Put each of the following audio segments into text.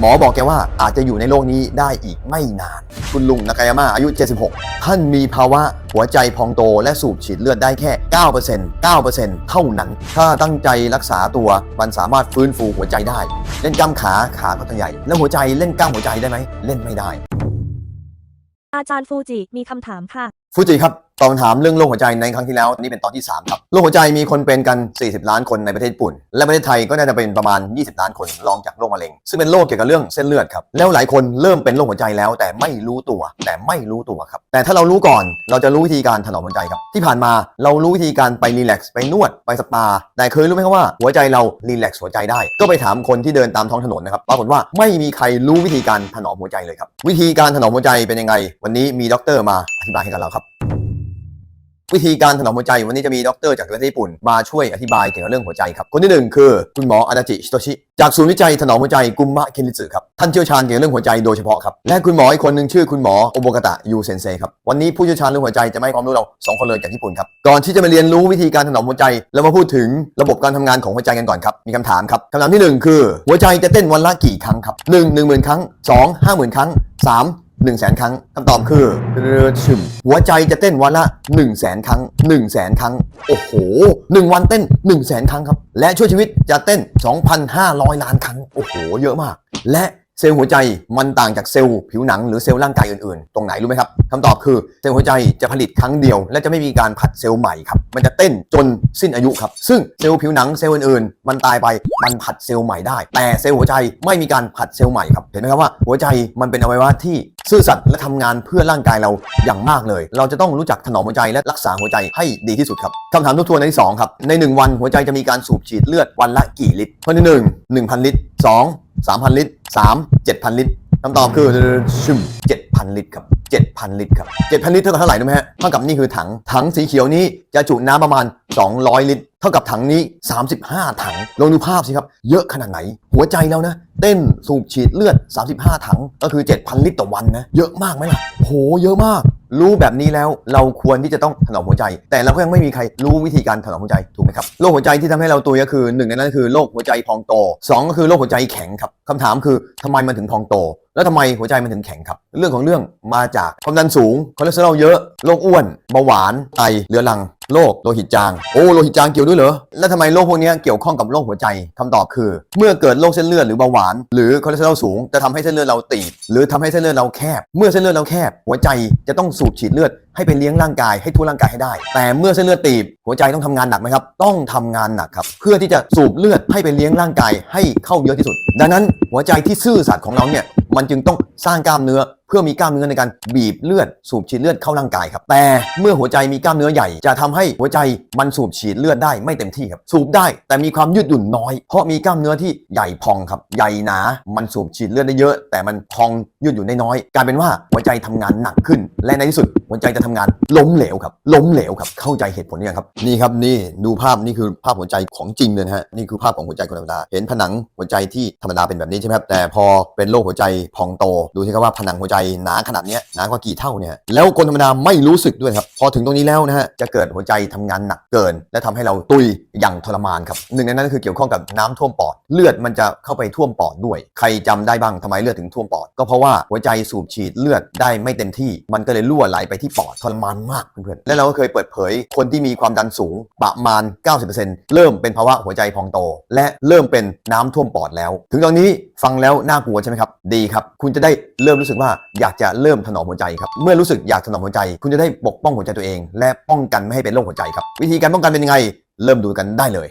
หมอบอกแกว่าอาจจะอยู่ในโลกนี้ได้อีกไม่นาน คุณลุงนากายาม่าอายุ 76 ท่านมีภาวะหัวใจพองโตและสูบฉีดเลือดได้แค่ 9% 9%เท่านั้น ถ้าตั้งใจรักษาตัวมันสามารถฟื้นฟูหัวใจได้ เล่นกล้ามขาขาก็จะใหญ่ แล้วหัวใจเล่นกล้ามหัวใจได้ไหม เล่นไม่ได้ อาจารย์ฟูจิมีคำถามค่ะ ฟูจิครับตอบคำถามเรื่องโรคหัวใจในครั้งที่แล้วนี่เป็นตอนที่ 3 ครับโรคหัวใจมีคนเป็นกัน 40 ล้านคนในประเทศญี่ปุ่น และประเทศไทยก็น่าจะเป็นประมาณ 20 ล้านคนรองจากโรคมะเร็ง ซึ่งเป็นโรคเกี่ยวกับเรื่องเส้นเลือดครับแล้วหลายคนเริ่มเป็นโรคหัวใจแล้ว แต่ไม่รู้ตัว แต่ไม่รู้ตัวครับ แต่ถ้าเรารู้ก่อนเราจะรู้วิธีการถนอมหัวใจครับที่ผ่านมาเรารู้วิธีการไปรีแลกซ์ไปนวดไปสปา แต่เคยรู้ไหมครับว่าหัวใจเรารีแลกซ์หัวใจได้ ก็ไปถามคนที่เดินตามท้องถนนนะครับปรากฏว่าไม่มีใครรู้วิธีการถนอมหัวใจเลยครับวิธีการถนอมหัวใจเป็นยังไง วันนี้มีด็อกเตอร์มาอธิบายให้กับเราครับ วิธีการถนอมหัวใจวันนี้จะมีด็อกเตอร์จากประเทศญี่ปุ่นมาช่วยอธิบายเกี่ยวกับเรื่องหัวใจครับคนที่หนึ่งคือคุณหมออาดาจิชิโตชิ จากศูนย์วิจัยถนอมหัวใจกุมมะคินิสึครับท่านเชี่ยวชาญเกี่ยวกับเรื่องหัวใจโดยเฉพาะครับและคุณหมออีกคนหนึ่งชื่อคุณหมอโอโบกตะยูเซนเซครับวันนี้ผู้เชี่ยวชาญเรื่องหัวใจจะมาให้ความรู้เราสองคนเลยจากญี่ปุ่นครับก่อนที่จะมาเรียนรู้วิธีการถนอมหัวใจเรามาพูดถึงระบบการทำงานของหัวใจกันก่อนครับมีคำถามครับคำถามที่หนึ่งคือ หัวใจจะเต้นวันละกี่ครั้งครับหนึ่งหนึ่งหมื่นครั้งสองห้าหมื่นครั้งสาม หนึ่งแสนครั้งคำตอบคือเรือชึมหัวใจจะเต้นวันละ1นึ่งแสนครั้ง1นึ่งแสนครั้ง โอ้โหหนึ่งวันเต้น1นึ่งแสนครั้งครับ และช่วยชีวิตจะเต้น 2,500 ล้านครั้ง โอ้โห เยอะมาก และ เซลล์หัวใจมันต่างจากเซลล์ผิวหนังหรือเซลล์ร่างกายอื่นๆ ตรงไหนรู้ไหมครับคำตอบคือเซลล์หัวใจจะผลิตครั้งเดียว และจะไม่มีการผัดเซลล์ใหม่ครับมันจะเต้นจนสิ้นอายุครับ ซึ่งเซลล์ผิวหนังเซลล์อื่นๆ มันตายไปมันผัดเซลล์ใหม่ได้ แต่เซลล์หัวใจไม่มีการผัดเซลล์ใหม่ครับเห็นไหมครับว่าหัวใจมันเป็นอวัยวะที่ซื่อสัตย์และทำงานเพื่อร่างกายเราอย่างมากเลย เราจะต้องรู้จักถนอมหัวใจและรักษาหัวใจให้ดีที่สุดครับคำถามทบทวนในที่สองครับใน 1 วันหัวใจจะมีการสูบฉีดเลือดวันละกี่ลิตรข้อที่หนึ่งหนึ่งพันลิตรสอง สามพันลิตรสามเจ็ดพันลิตรคำตอบคือชิม7,000 ลิตรครับ 7,000 ลิตรครับ7,000 ลิตรเท่ากับเท่าไหร่รู้ไหมฮะเท่ากับนี่คือถังถังสีเขียวนี้จะจุน้ำประมาณ 200 ลิตร เท่ากับถังนี้ 35 ถังลองดูภาพสิครับเยอะขนาดไหน หัวใจแล้วนะ เต้นสูบฉีดเลือด 35 ถังก็คือ 7,000 ลิตรต่อวันนะเยอะมากไหมล่ะโหเยอะมาก รู้แบบนี้แล้วเราควรที่จะต้องถนอมหัวใจ แต่เราก็ยังไม่มีใครรู้วิธีการถนอมหัวใจถูกไหมครับโรคหัวใจที่ทำให้เราตุยก็คือหนึ่งในนั้นคือโรคหัวใจพองโตสองก็คือโรคหัวใจแข็งครับคำถามคือทำไมมันถึงพองโต แล้วทำไมหัวใจมันถึงแข็งครับ เรื่องของเรื่องมาจากความดันสูงคอเลสเตอรอลเยอะโรคอ้วนเบาหวานไตเรื้อรังโรคโลหิตจางโอ้โลหิตจางเกี่ยวด้วยเหรอแล้วทำไมโรคพวกนี้เกี่ยวข้องกับโรคหัวใจคำตอบคือ เมื่อเกิดโรคเส้นเลือดหรือเบาหวาน หรือคอเลสเตอรอลสูงจะทำให้เส้นเลือดเราตีบหรือทำให้เส้นเลือดเราแคบ เมื่อเส้นเลือดเราแคบ หัวใจจะต้องสูบฉีดเลือดให้ไปเลี้ยงร่างกายให้ทั่วร่างกายให้ได้ แต่เมื่อเส้นเลือดตีบ หัวใจต้องทำงานหนักไหมครับ ต้องทำงานหนักครับเพื่อที่จะสูบเลือดให้ไปเลี้ยงร่างกายให้เข้าเยอะที่สุด ดังนั้นหัวใจที่ซื่อสัตย์ของเราเนี่ย มันจึงต้องสร้างกล้ามเนื้อ เพื่อมีกล้ามเนื้อในการบีบเลือดสูบฉีดเลือดเข้าร่างกายครับ แต่เมื่อหัวใจมีกล้ามเนื้อใหญ่ จะทำให้หัวใจมันสูบฉีดเลือดได้ไม่เต็มที่ครับ สูบได้แต่มีความยืดหยุ่นน้อย เพราะมีกล้ามเนื้อที่ใหญ่พองครับ ใหญ่หนา มันสูบฉีดเลือดได้เยอะ แต่มันพองยืดหยุ่นได้น้อย กลายเป็นว่าหัวใจทำงานหนักขึ้น และในที่สุดหัวใจจะทำงานล้มเหลวครับ ล้มเหลวครับ เข้าใจเหตุผลหรือยังครับนี่ครับนี่ดูภาพนี่คือภาพหัวใจของจริงเลยฮะนี่คือภาพของหัวใจคนธรรมดา เห็นผนังหัวใจที่ธรรมดาเป็นแบบนี้ใช่ไหมครับแต่พอเป็นโรคหัวใจพองโต ดูสิครับว่าผนังหัวใจหนาขนาดนี้หนากว่ากี่เท่าเนี่ยแล้วคนธรรมดาไม่รู้สึกด้วยครับพอถึงตรงนี้แล้วนะฮะจะเกิดหัวใจทำงานหนักเกิน และทำให้เราตุยอย่างทรมานครับหนึ่งในนั้นก็คือเกี่ยวข้องกับน้ำท่วมปอด เลือดมันจะเข้าไปท่วมปอดด้วย ใครจำได้บ้างทำไมเลือดถึงท่วมปอด ก็เพราะว่าหัวใจสูบฉีดเลือดได้ไม่เต็มที่ มันก็เลยรั่วไหลไปที่ปอดทรมานมากเพื่อนๆและเราก็เคยเปิดเผย คนที่มีความดันสูงประมาณ 90%เริ่มเป็นภาวะหัวใจพองโต และเริ่มเป็นน้ำท่วมปอดแล้ว ถึงตอนนี้ฟังแล้วน่ากลัวใช่ไหมครับดีครับคุณจะได้เริ่มรู้สึกว่าอยากจะเริ่มถนอมหัวใจครับ เมื่อรู้สึกอยากถนอมหัวใจ คุณจะได้ปกป้องหัวใจตัวเอง และป้องกันไม่ให้เป็นโรคหัวใจครับ วิธีการป้องกันเป็นยังไง เริ่มดูกันได้เลย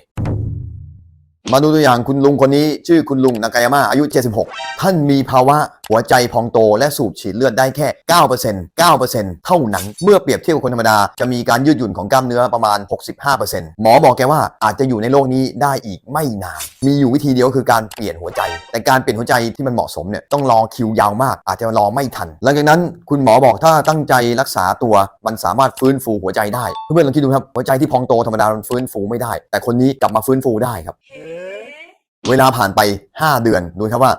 มาดูตัวอย่างคุณลุงคนนี้ ชื่อคุณลุงนากายาม่าอายุ 76 ท่านมีภาวะ หัวใจพองโตและสูบฉีดเลือดได้แค่ 9% 9%เท่านั้น เมื่อเปรียบเทียบกับคนธรรมดา จะมีการยืดหยุ่นของกล้ามเนื้อประมาณ 65%หมอบอกแกว่าอาจจะอยู่ในโลกนี้ได้อีกไม่นาน มีอยู่วิธีเดียวคือการเปลี่ยนหัวใจ แต่การเปลี่ยนหัวใจที่มันเหมาะสมเนี่ยต้องรอคิวยาวมาก อาจจะรอไม่ทัน หลังจากนั้นคุณหมอบอกถ้าตั้งใจรักษาตัวมันสามารถฟื้นฟูหัวใจได้ เพื่อนๆลองคิดดูครับหัวใจที่พองโตธรรมดามันฟื้นฟูไม่ได้ แต่คนนี้กลับมาฟื้นฟูได้ครับ เวลาผ่านไป 5 เดือนดูครับว่า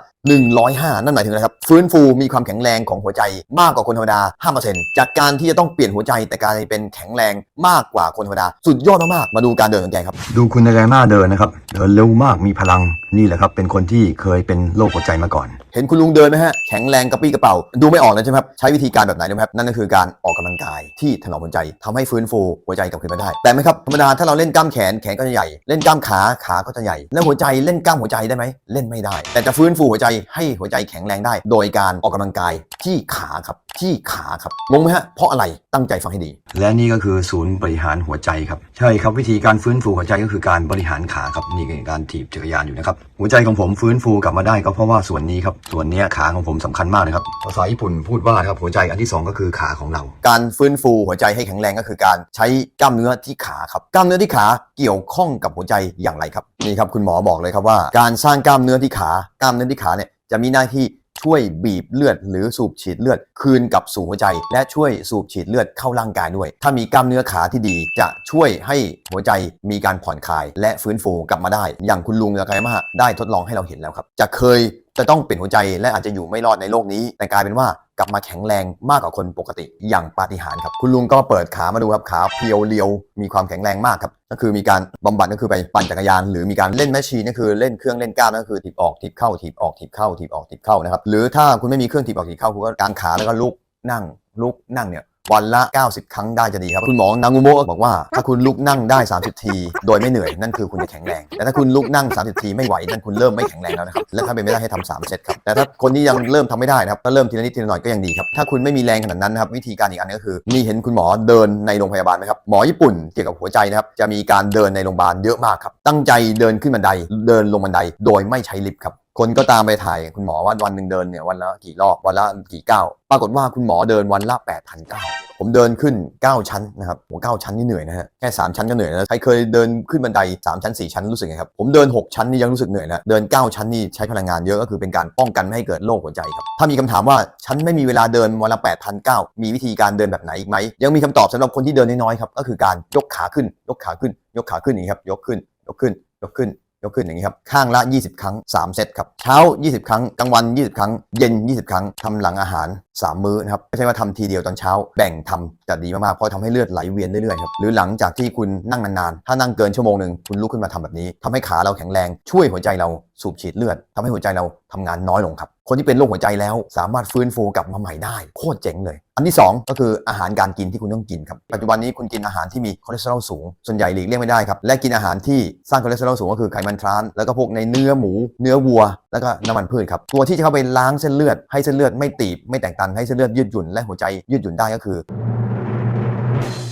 105 นั่นหมายถึงอะไรครับ ฟื้นฟูมีความแข็งแรงของหัวใจมากกว่าคนธรรมดา 5%จากการที่จะต้องเปลี่ยนหัวใจแต่กลายเป็นแข็งแรงมากกว่าคนธรรมดา สุดยอดมากๆ มาดูการเดินของแกครับ ดูคุณนายมาเดินนะครับ เดินเร็วมากมีพลัง นี่แหละครับเป็นคนที่เคยเป็นโรคหัวใจมาก่อน เห็นคุณลุงเดินไหมฮะแข็งแรงกระปี้กระเป๋า ดูไม่ออกเลยใช่ไหมครับ ใช้วิธีการแบบไหนรู้ไหมครับ นั่นก็คือการออกกำลังกายที่ถนอมหัวใจทำให้ฟื้นฟูหัวใจกลับคืนมาได้ แต่ไหมครับธรรมดาถ้าเราเล่นกล้ามแขนแขนก็จะใหญ่ เล่นกล้ามขาขาก็จะใหญ่ แล้วหัวใจเล่นกล้ามหัวใจได้ไหมเล่นไม่ได้ แต่จะฟื้นฟูหัวใจให้หัวใจแข็งแรงได้ โดยการออกกำลังกายที่ขาครับที่ขาครับงงไหมฮะเพราะอะไรตั้งใจฟังให้ดี และนี่ก็คือศูนย์บริหารหัวใจครับใช่ครับวิธีการฟื้นฟูหัวใจก็คือการบริหารขาครับนี่คือการถีบจักรยานอยู่นะครับหัวใจของผมฟื้นฟูกลับมาได้ก็เพราะว่าส่วนนี้ครับส่วนเนี้ยขาของผมสำคัญมากนะครับภาษาญี่ปุ่นพูดว่านะครับหัวใจอันที่สองก็คือขาของเรา การฟื้นฟูหัวใจให้แข็งแรงก็คือการใช้กล้ามเนื้อที่ขาครับกล้ามเนื้อที่ขาเกี่ยวข้องกับหัวใจอย่างไรครับนี่ครับคุณหมอบอกเลยครับว่า การสร้างกล้ามเนื้อที่ขากล้ามเนื้อที่ขาเนี่ยจะมีหน้าที่ ช่วยบีบเลือดหรือสูบฉีดเลือดคืนกลับสู่หัวใจ และช่วยสูบฉีดเลือดเข้าร่างกายด้วย ถ้ามีกล้ามเนื้อขาที่ดีจะช่วยให้หัวใจมีการผ่อนคลาย และฟื้นฟูกลับมาได้ อย่างคุณลุงละไกมาได้ทดลองให้เราเห็นแล้วครับ จะเคย จะต้องเปลี่ยนหัวใจและอาจจะอยู่ไม่รอดในโลกนี้ แต่กลายเป็นว่ากลับมาแข็งแรงมากกว่าคนปกติอย่างปาฏิหาริย์ครับ คุณลุงก็เปิดขามาดูครับขาเพียวเรียว มีความแข็งแรงมากครับก็คือมีการบำบัดก็คือไปปั่นจักรยาน หรือมีการเล่นแมชชีนก็คือเล่นเครื่องเล่นกล้ามก็คือถีบออกถีบเข้าถีบออกถีบเข้าถีบออกถีบเข้านะครับหรือถ้าคุณไม่มีเครื่องถีบออกถีบเข้าคุณก็กางขาแล้วก็ลุกนั่งลุกนั่งเนี่ย วันละ 90 ครั้งได้จะดีครับ คุณหมอนางุโมะบอกว่า ถ้าคุณลุกนั่งได้ 30 ที โดยไม่เหนื่อยนั่นคือคุณจะแข็งแรง แต่ถ้าคุณลุกนั่ง 30 ทีไม่ไหวนั่นคุณเริ่มไม่แข็งแรงแล้วนะครับและถ้าเป็นไม่ได้ให้ทำสามเซตครับแต่ถ้าคนที่ยังเริ่มทำไม่ได้นะครับก็เริ่มทีละนิดทีละหน่อยก็ยังดีครับถ้าคุณไม่มีแรงขนาดนั้นนะครับวิธีการอีกอันก็คือมีเห็นคุณหมอเดินในโรงพยาบาลไหมครับหมอญี่ปุ่นเกี่ยวกับหัวใจนะครับจะมีการเดินในโรงพยาบาลเยอะมากครับตั้งใจเดินขึ้นบันไดเดินลงบันไดโดยไม่ใช้ลิฟต์ครับ คนก็ตามไปถ่ายคุณหมอว่าวันหนึ่งเดินเนี่ยวันละกี่รอบวันละกี่ก้าวปรากฏว่าคุณหมอเดินวันละ8,000ก้าวผมเดินขึ้น 9 ชั้นนะครับโอ้เก้าชั้นนี่เหนื่อยนะฮะแค่3ชั้นก็เหนื่อยแล้วใครเคยเดินขึ้นบันได 3 ชั้น 4 ชั้นรู้สึกไงครับผมเดิน 6 ชั้นนี่ยังรู้สึกเหนื่อยนะเดิน 9 ชั้นนี่ใช้พลังงานเยอะก็คือเป็นการป้องกันไม่ให้เกิดโรคหัวใจครับถ้ามีคำถามว่าฉันไม่มีเวลาเดินวันละ8,000ก้าวมีวิธีการเดินแบบไหนอีกไหมยังมีคำตอบสำหรับคนที่เดินน้อยๆครับก็คือการยกขาขึ้นยกขาขึ้น ยกขาขึ้นอย่างนี้ครับยกขึ้นยกขึ้นยกขึ้น ยกขึ้นอย่างนี้ครับข้างละ 20 ครั้ง 3 เซตครับเช้า 20 ครั้งกลางวัน 20 ครั้ง เย็น 20 ครั้งทำหลังอาหาร 3 มื้อนะครับไม่ใช่ว่าทำทีเดียวตอนเช้า แบ่งทำจะดีมากๆเพราะทำให้เลือดไหลเวียนเรื่อยๆครับหรือหลังจากที่คุณนั่งนานๆ ถ้านั่งเกินชั่วโมงหนึ่งคุณลุกขึ้นมาทำแบบนี้ทำให้ขาเราแข็งแรงช่วยหัวใจเราสูบฉีดเลือดทำให้หัวใจเราทำงานน้อยลงครับ คนที่เป็นโรคหัวใจแล้วสามารถฟื้นฟูกลับมาใหม่ได้ โคตรเจ๋งเลย อันที่ 2 ก็คืออาหารการกินที่คุณต้องกินครับปัจจุบันนี้คุณกินอาหารที่มีคอเลสเตอรอลสูง ส่วนใหญ่หลีกเลี่ยงไม่ได้ครับและกินอาหารที่สร้างคอเลสเตอรอลสูงก็คือไขมันทรานส์แล้วก็พวกในเนื้อหมู เนื้อวัว แล้วก็น้ำมันพืชครับตัวที่จะเข้าไปล้างเส้นเลือดให้เส้นเลือดไม่ตีบไม่แตกตันให้เส้นเลือดยืดหยุ่นและหัวใจยืดหยุ่นได้ก็คือ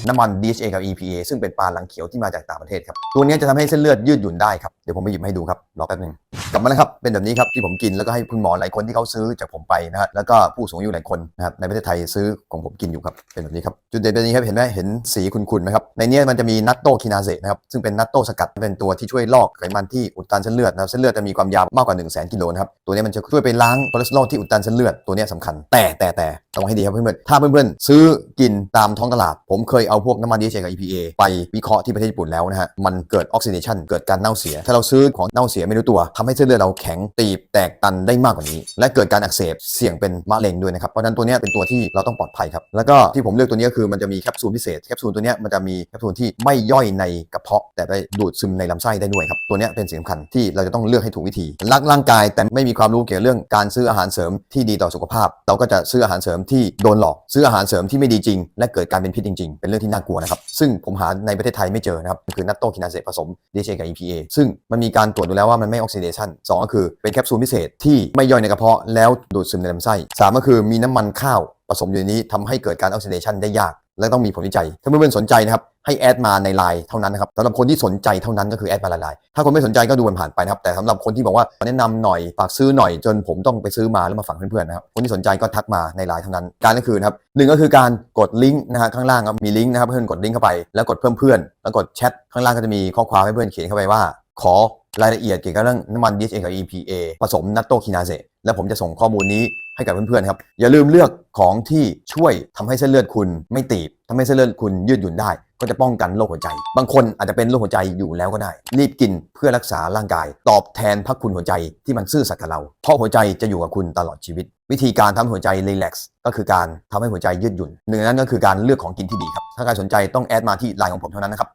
น้ำมัน DHA กับ EPA ซึ่งเป็นปลาหลังเขียวที่มาจากต่างประเทศครับ ตัวนี้จะทำให้เส้นเลือดยืดหยุ่นได้ครับ เดี๋ยวผมไปหยิบมาให้ดูครับ รอแป๊บนึง กลับมาแล้วครับ เป็นแบบนี้ครับที่ผมกินแล้วก็ให้คุณหมอหลายคนที่เขาซื้อจากผมไปนะฮะ แล้วก็ผู้สูงอายุหลายคนนะครับในประเทศไทยซื้อของผมกินอยู่ครับ เป็นแบบนี้ครับ จุดเด่นเป็นนี้ครับเห็นไหมเห็นสีขุ่นๆไหมครับ ในนี้มันจะมีนัตโตคินาเซนะครับ ซึ่งเป็นนัตโตสกัดเป็นตัวที่ช่วยลอกไขมันที่อุดตันเส้นเลือดนะครับ เส้นเลือดจะมีความยาวมากกว่า1 0 0 0 0แกิโลนะครับ ตัวนี้มันจะช่วยไปล้างคอเลสเตอรอลที่อุดตันเส้นเลือด ตัวนี้สำคัญ แต่แต่แต่ระวังให้ดีครับเพื่อนๆถ้าเพื่อนๆซื้อกินตามท้องตลาด ผมเคยเอาเอาพวกน้ำมัน DHA กับ EPA ไปวิเคราะห์ที่ประเทศญี่ปุ่นแล้วนะฮะ มันเกิดออกซิเดชันเกิดการเน่าเสีย ถ้าเราซื้อของเน่าเสียไม่รู้ตัวทำให้เส้นเลือดเราแข็งตีบแตกตันได้มากกว่านี้ และเกิดการอักเสบเสี่ยงเป็นมะเร็งด้วยนะครับ เพราะฉะนั้นตัวนี้เป็นตัวที่เราต้องปลอดภัยครับ แล้วก็ที่ผมเลือกตัวนี้ก็คือมันจะมีแคปซูลพิเศษ แคปซูลตัวนี้มันจะมีแคปซูลที่ไม่ย่อยในกระเพาะ แต่ไปดูดซึมในลำไส้ได้ด้วยครับ ตัวนี้เป็นสิ่งสำคัญที่เราจะต้องเลือกให้ถูกวิธี รักร่างกายแต่ไม่มีความรู้เกี่ยวเรื่องการซื้ออาหารเสริมที่ดีต่อสุขภาพ เราก็จะซื้ออาหารเสริมที่โดนหลอก ซื้ออาหารเสริมที่ไม่ดีจริง และเกิดการเป็นพิษจริง ๆ เป็นเรื่องที่น่ากลัวนะครับ ซึ่งผมหาในประเทศไทยไม่เจอนะครับ คือนัตโตคินาเซผสม DHA กับ EPA ซึ่งมันมีการตรวจดูแล้วว่ามันไม่ออกซิเดชันสองก็คือเป็นแคปซูลพิเศษที่ไม่ย่อยในกระเพาะแล้วดูดซึมในลำไส้สามก็คือมีน้ำมันข้าวผสมอยู่ในนี้ทำให้เกิดการออกซิเดชันได้ยาก และต้องมีผลวิจัย ถ้าเพื่อนๆสนใจนะครับ ให้แอดมาในไลน์เท่านั้นนะครับสำหรับคนที่สนใจเท่านั้นก็คือแอดมาในไลน์ถ้าคนไม่สนใจก็ดูมันผ่านไปนะครับแต่สำหรับคนที่บอกว่าแนะนำหน่อยฝากซื้อหน่อยจนผมต้องไปซื้อมาแล้วมาฝากเพื่อนๆนะครับคนที่สนใจก็ทักมาในไลน์เท่านั้น การก็คือนะครับหนึ่งก็คือการกดลิงก์นะฮะข้างล่างมีลิงก์นะครับเพื่อนกดลิงก์เข้าไปแล้วกดเพิ่มเพื่อนแล้วกดแชทข้างล่างก็จะมีข้อความให้เพื่อนเขียนเข้าไปว่า ขอรายละเอียดเกี่ยวกับเรื่องน้ำมัน DHA กับ EPA ผสมนัตโตคินาเซแล้วผมจะส่งข้อมูลนี้ให้กับเพื่อนๆครับ อย่าลืมเลือกของที่ช่วยทำให้เส้นเลือดคุณไม่ตีบทำให้เส้นเลือดคุณยืดหยุ่นได้ ก็จะป้องกันโรคหัวใจ บางคนอาจจะเป็นโรคหัวใจอยู่แล้วก็ได้ รีบกินเพื่อรักษาร่างกาย ตอบแทนพระคุณหัวใจที่มันซื่อสัตย์กับเรา เพราะหัวใจจะอยู่กับคุณตลอดชีวิต วิธีการทำให้หัวใจรีแลกซ์ก็คือการทำให้หัวใจยืดหยุ่นหนึ่งในนั้นก็คือการเลือกของกินที่ดีครับถ้าใครสนใจต้องแอดมาที่ไลน์ของผมเท่านั้นนะครับ